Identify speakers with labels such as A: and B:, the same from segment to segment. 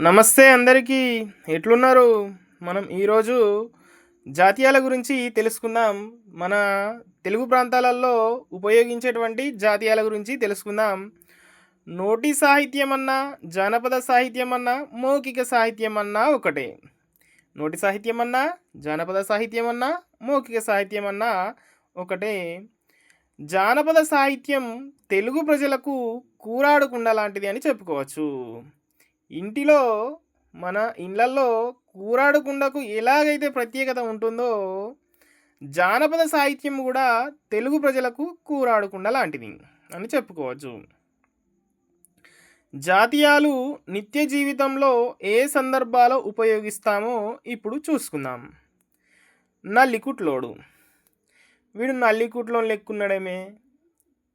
A: నమస్తే అందరికీ. ఎట్లున్నారు? మనం ఈరోజు జాతీయాల గురించి తెలుసుకుందాం. మన తెలుగు ప్రాంతాలలో ఉపయోగించేటువంటి జాతీయాల గురించి తెలుసుకుందాం. నోటి సాహిత్యం అన్నా జానపద సాహిత్యం అన్నా మౌఖిక సాహిత్యం అన్నా ఒకటే. నోటి సాహిత్యం అన్నా జానపద సాహిత్యం అన్నా మౌఖిక సాహిత్యం అన్నా ఒకటే. జానపద సాహిత్యం తెలుగు ప్రజలకు కూరాడుకుండ లాంటిది అని చెప్పుకోవచ్చు. ఇంటిలో మన ఇళ్ళల్లో కూరాడుకుండకు ఎలాగైతే ప్రత్యేకత ఉంటుందో జానపద సాహిత్యం కూడా తెలుగు ప్రజలకు కూరాడుకుండ లాంటిది అని చెప్పుకోవచ్చు. జాతీయాలు నిత్య జీవితంలో ఏ సందర్భాల్లో ఉపయోగిస్తామో ఇప్పుడు చూసుకుందాం. నల్లికుట్లోడు. వీడు నల్లికుట్లో లెక్కున్నాడేమే?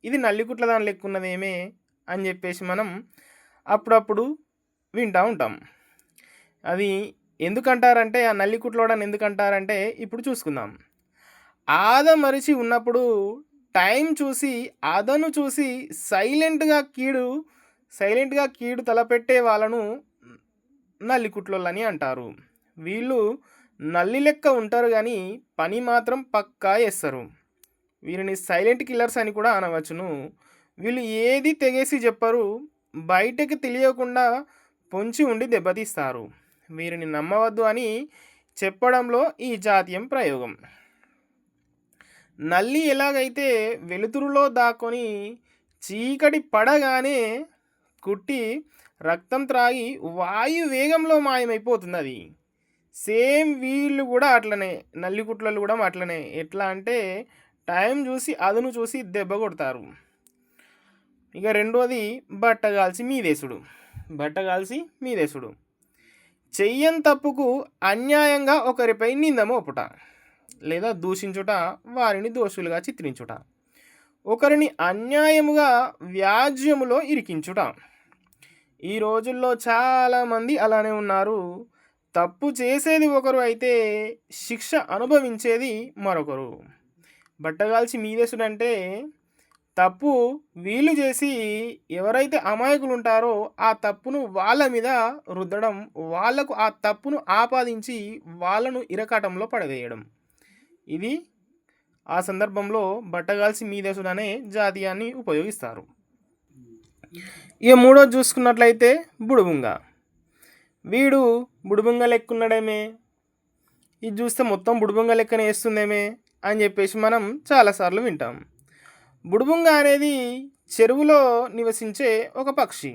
A: ఇది నల్లికుట్ల దాని లెక్కున్నదేమే? అని చెప్పేసి మనం అప్పుడప్పుడు వింటూ ఉంటాం. అది ఎందుకంటారంటే ఆ నల్లికుట్లోడని ఎందుకంటారంటే ఇప్పుడు చూసుకుందాం. ఆద మరిచి ఉన్నప్పుడు టైం చూసి ఆదను చూసి సైలెంట్గా కీడు సైలెంట్గా కీడు తలపెట్టే వాళ్ళను నల్లికుట్లోళ్ళని అంటారు. వీళ్ళు నల్లి లెక్క ఉంటారు కానీ పని మాత్రం పక్కా చేస్తారు వీరిని సైలెంట్ కిల్లర్స్ అని కూడా అనవచ్చును. వీళ్ళు ఏది తెగేసి చెప్పరు. బయటకు తెలియకుండా పొంచి ఉండి దెబ్బతీస్తారు. వీరిని నమ్మవద్దు అని చెప్పడంలో ఈ జాతీయం ప్రయోగం. నల్లి ఎలాగైతే వెలుతురులో దాక్కొని చీకటి పడగానే కుట్టి రక్తం త్రాగి వాయు వేగంలో మాయమైపోతుంది అది సేమ్ వీళ్ళు కూడా అట్లనే నల్లికుట్లలు కూడా అట్లనే. ఎట్లా అంటే టైం చూసి అదును చూసి దెబ్బ కొడతారు. ఇక రెండోది బట్ట కాల్చి మీదేసుడు. బట్ట కాల్చి మీదేసుడు చెయ్యని తప్పుకు అన్యాయంగా ఒకరిపై నింద మోపుట లేదా దూషించుట వారిని దోషులుగా చిత్రించుట. ఒకరిని అన్యాయముగా వ్యాజ్యములో ఇరికించుట. ఈ రోజుల్లో చాలామంది అలానే ఉన్నారు. తప్పు చేసేది ఒకరు అయితే శిక్ష అనుభవించేది మరొకరు. బట్టగాల్చి మీదేసుడంటే తప్పు వీళ్ళు చేసి ఎవరైతే అమాయకులు ఉంటారో ఆ తప్పును వాళ్ళ మీద రుద్దడం వాళ్ళకు ఆ తప్పును ఆపాదించి వాళ్ళను ఇరకాటంలో పడవేయడం. ఇది ఆ సందర్భంలో బట్టగాల్సి మీదేసుడు అనే జాతీయాన్ని ఉపయోగిస్తారు. ఇక మూడోది చూసుకున్నట్లయితే బుడుబుంగ. వీడు బుడుబుంగ లెక్కున్నాడేమే. ఇది చూస్తే మొత్తం బుడుబుంగ లెక్కనే వేస్తుందేమే అని చెప్పేసి మనం చాలాసార్లు వింటాం. బుడుబుంగ అనేది చెరువులో నివసించే ఒక పక్షి.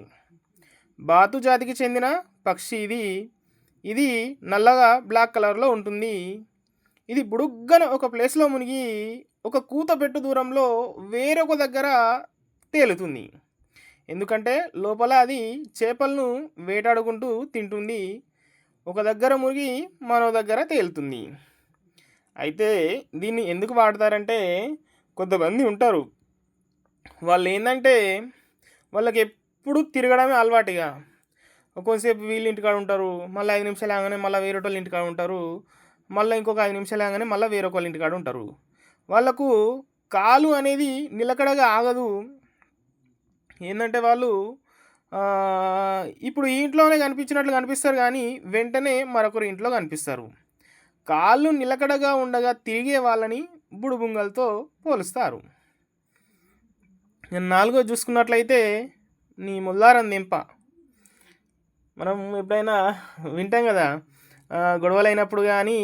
A: బాతు జాతికి చెందిన పక్షి ఇది. ఇది నల్లగా బ్లాక్ కలర్లో ఉంటుంది. ఇది బుడుగ్గన ఒక ప్లేస్లో మునిగి ఒక కూత పెట్టు దూరంలో వేరొక దగ్గర తేలుతుంది. ఎందుకంటే లోపల అది చేపలను వేటాడుకుంటూ తింటుంది. ఒక దగ్గర మునిగి మరో దగ్గర తేలుతుంది. అయితే దీన్ని ఎందుకు వాడతారంటే కొంతమంది ఉంటారు. వాళ్ళు ఏంటంటే వాళ్ళకి ఎప్పుడు తిరగడమే అలవాటుగా. కొంతసేపు వీళ్ళు ఇంటికాడ ఉంటారు మళ్ళీ ఐదు నిమిషాలు ఆగానే మళ్ళీ వేరే వాళ్ళ ఇంటికాడ ఉంటారు మళ్ళీ ఇంకొక ఐదు నిమిషాలు ఆగానే మళ్ళీ వేరే వాళ్ళ ఇంటికాడ ఉంటారు. వాళ్ళకు కాలు అనేది నిలకడగా ఆగదు. ఏంటంటే వాళ్ళు ఇప్పుడు ఈ ఇంట్లోనే కనిపించినట్లు కనిపిస్తారు కానీ వెంటనే మరొకరు ఇంట్లో కనిపిస్తారు. కాళ్ళు నిలకడగా ఉండగా తిరిగే వాళ్ళని బుడుబుంగలతో పోలుస్తారు. నేను నాలుగో చూసుకున్నట్లయితే నీ ముల్లారం దింప. మనం ఎప్పుడైనా వింటాం కదా గొడవలైనప్పుడు కానీ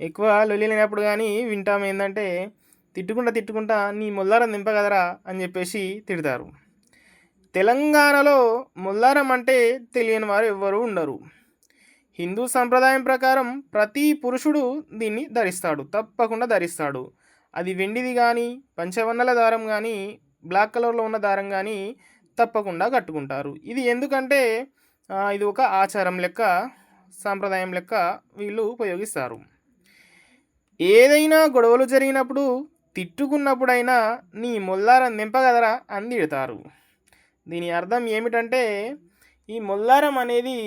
A: ఎక్కువ లొల్లినప్పుడు కానీ వింటాం ఏంటంటే తిట్టుకుంటా తిట్టుకుంటా నీ ముల్లారం దింప కదరా అని చెప్పేసి తిడతారు. తెలంగాణలో ముల్లారం అంటే తెలియని వారు ఎవ్వరూ ఉండరు. హిందూ సంప్రదాయం ప్రకారం ప్రతి పురుషుడు దీన్ని ధరిస్తాడు తప్పకుండా ధరిస్తాడు. అది వెండిది కానీ పంచవర్ణల దారం కానీ బ్లాక్ కలర్లో ఉన్న దారం కానీ తప్పకుండా కట్టుకుంటారు. ఇది ఎందుకంటే ఇది ఒక ఆచారం లెక్క సాంప్రదాయం లెక్క వీళ్ళు ఉపయోగిస్తారు. ఏదైనా గొడవలు జరిగినప్పుడు తిట్టుకున్నప్పుడైనా నీ మొల్లారం నింపగదరా అందిడతారు దీని అర్థం ఏమిటంటే ఈ మొల్లారం అనేది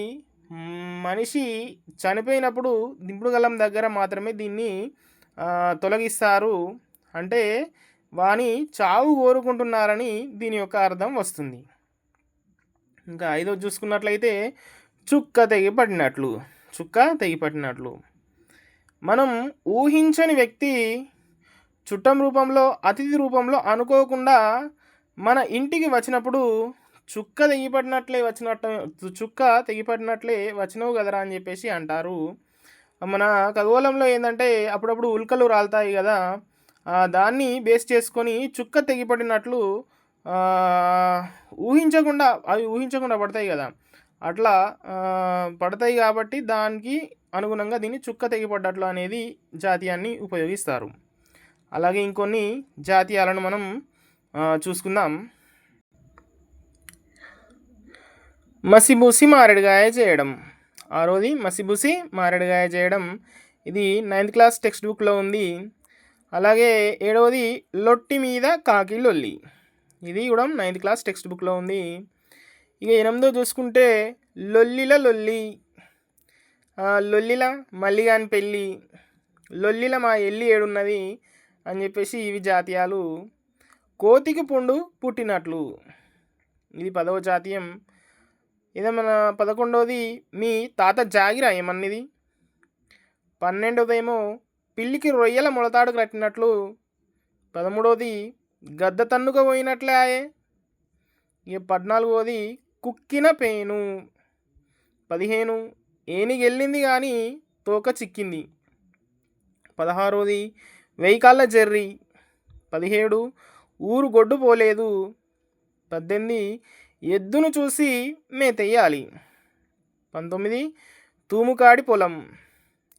A: మనిషి చనిపోయినప్పుడు దింపుడు గలం దగ్గర మాత్రమే దీన్ని తొలగిస్తారు. అంటే వాని చావు కోరుకుంటున్నారని దీని యొక్క అర్థం వస్తుంది. ఇంకా ఐదో చూసుకున్నట్లయితే చుక్క తెగిపడినట్లు చుక్క తెగిపట్టినట్లు మనం ఊహించని వ్యక్తి చుట్టం రూపంలో అతిథి రూపంలో అనుకోకుండా మన ఇంటికి వచ్చినప్పుడు చుక్క తెగిపడినట్లే వచ్చినట్టు చుక్క తెగిపడినట్లే వచ్చినవు కదరా అని చెప్పేసి అంటారు. మన ఖగోళంలో ఏంటంటే అప్పుడప్పుడు ఉల్కలు రాలుతాయి కదా దాన్ని బేస్ చేసుకొని చుక్క తెగిపడినట్లు ఊహించకుండా అవి ఊహించకుండా పడతాయి కదా. అట్లా పడతాయి కాబట్టి దానికి అనుగుణంగా దీన్ని చుక్క తెగిపడ్డట్లు అనేది జాతీయాన్ని ఉపయోగిస్తారు. అలాగే ఇంకొన్ని జాతీయాలను మనం చూసుకుందాం. మసిబూసి మారేడుగాయ చేయడం ఆరోది మసిబూసి మారేడుగాయ చేయడం ఇది నైన్త్ క్లాస్ టెక్స్ట్ బుక్లో ఉంది. అలాగే ఏడవది లొట్టి మీద కాకి లొల్లి. ఇది కూడా నైన్త్ క్లాస్ టెక్స్ట్ బుక్లో ఉంది. ఇక ఎనిమిదో చూసుకుంటే లొల్లిల లొల్లి. లొల్లిల మల్లిగాని పెళ్ళి. లొల్లిల మా ఎల్లి ఏడున్నది అని చెప్పేసి ఇవి జాతీయాలు. కోతికి పుండు పుట్టినట్లు. ఇది పదవ జాతీయం. ఇదే మన పదకొండవది మీ తాత జాగిరా ఏమన్నది? పన్నెండవదేమో పిల్లికి రొయ్యల ములతాడు కట్టినట్లు పదమూడవది గద్ద తన్నుక పోయినట్లే ఆయే. ఇక పద్నాలుగోది కుక్కిన పేను. పదిహేను ఏనిగెళ్ళింది కానీ తోక చిక్కింది. పదహారోది వెయ్యికాళ్ళ జర్రి. పదిహేడు ఊరు గొడ్డు పోలేదు. పద్దెనిమిది ఎద్దును చూసి మేతెయ్యాలి. పంతొమ్మిది తూముకాడి పొలం.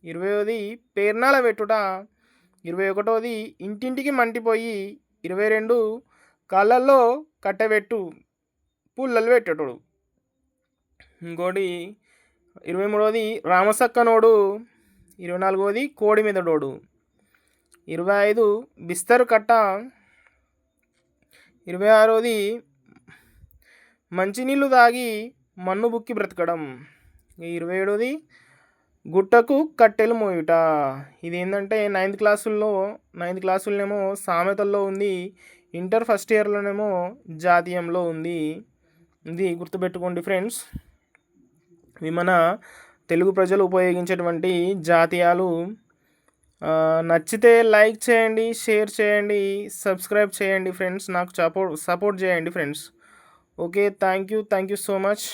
A: ఇరవైది పేర్నాల పెట్టుట ఇరవై ఒకటోది ఇంటింటికి మంటిపోయి ఇరవై రెండు కళ్ళల్లో కట్టెబెట్టు పుల్లలు పెట్టేటోడు ఇంకోటి ఇరవై మూడవది రామసక్కనోడు ఇరవై నాలుగవది కోడి మీదడోడు ఇరవై ఐదు బిస్తరు కట్ట. ఇరవై ఆరోది మంచినీళ్ళు తాగి మన్ను బుక్కి బ్రతకడం. ఇరవై ఏడోది గుట్టకు కట్టెలు మోయుట. ఇది ఏంటంటే నైన్త్ క్లాసుల్లో నైన్త్ క్లాసుల్లోనేమో సామెతల్లో ఉంది ఇంటర్ ఫస్ట్ ఇయర్లోనేమో జాతీయంలో ఉంది. ఇది గుర్తుపెట్టుకోండి ఫ్రెండ్స్ ఇవి మన తెలుగు ప్రజలు ఉపయోగించేటువంటి జాతీయాలు. నచ్చితే లైక్ చేయండి షేర్ చేయండి సబ్స్క్రైబ్ చేయండి ఫ్రెండ్స్ నాకు సపోర్ట్ సపోర్ట్ చేయండి friends okay thank you thank you so much